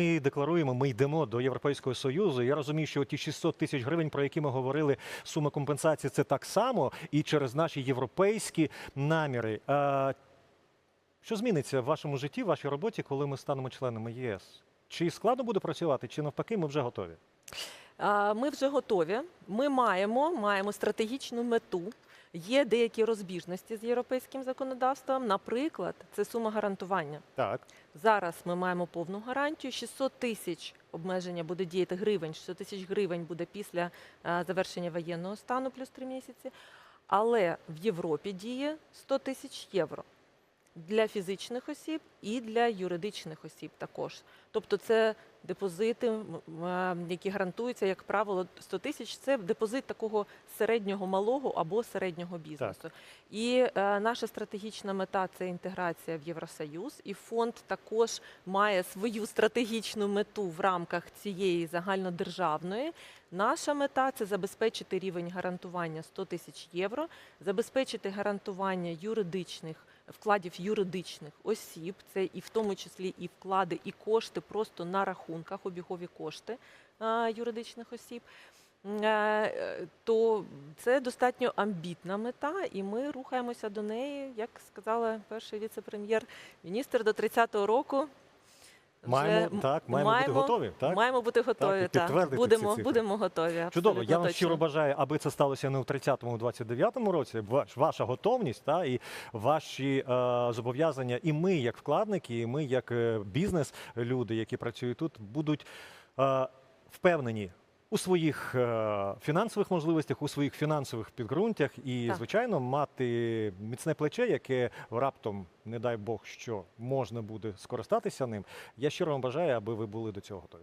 ми декларуємо, ми йдемо до Європейського Союзу. Я розумію, що ті 600 тисяч гривень, про які ми говорили, сума компенсації це так само і через наші європейські наміри. Що зміниться в вашому житті, в вашій роботі, коли ми станемо членами ЄС? Чи складно буде працювати, чи навпаки, ми вже готові? Ми вже готові. Ми маємо, маємо стратегічну мету. Є деякі розбіжності з європейським законодавством. Наприклад, це сума гарантування. Так. Зараз ми маємо повну гарантію. 600 тисяч обмеження буде діяти гривень. 600 тисяч гривень буде після е, завершення воєнного стану плюс 3 місяці. Але в Європі діє 100 тисяч євро для фізичних осіб і для юридичних осіб також. Тобто це депозити, е, які гарантуються, як правило, 100 тисяч. Це депозит такого середнього малого або середнього бізнесу. І е, наша стратегічна мета це інтеграція в Євросоюз. І фонд також має свою стратегічну мету в рамках цієї загальнодержавної. Наша мета це забезпечити рівень гарантування 100 тисяч євро, забезпечити гарантування юридичних вкладів юридичних осіб, це і в тому числі і вклади, і кошти просто на рахунках, обігові кошти е, юридичних осіб. Е, То це достатньо амбітна мета, і ми рухаємося до неї, як сказала перший віце-прем'єр, міністр до 30-го року. Маємо, вже, так, маємо, бути готові. Так? Маємо бути готові. Так, Так, Будемо ці Будемо, готові. Чудово, я вам точно. щиро бажаю, аби це сталося не в 30-му, в 29-му році. Ваш, ваша готовність та і ваші е, зобов'язання, і ми, як вкладники, і ми, як е, бізнес, люди, які працюють тут, будуть е, впевнені. У своїх е, фінансових можливостях, у своїх фінансових підґрунтях, і Так. звичайно, мати міцне плече, яке раптом, не дай Бог, що можна буде скористатися ним. Я щиро вам бажаю, аби ви були до цього готові.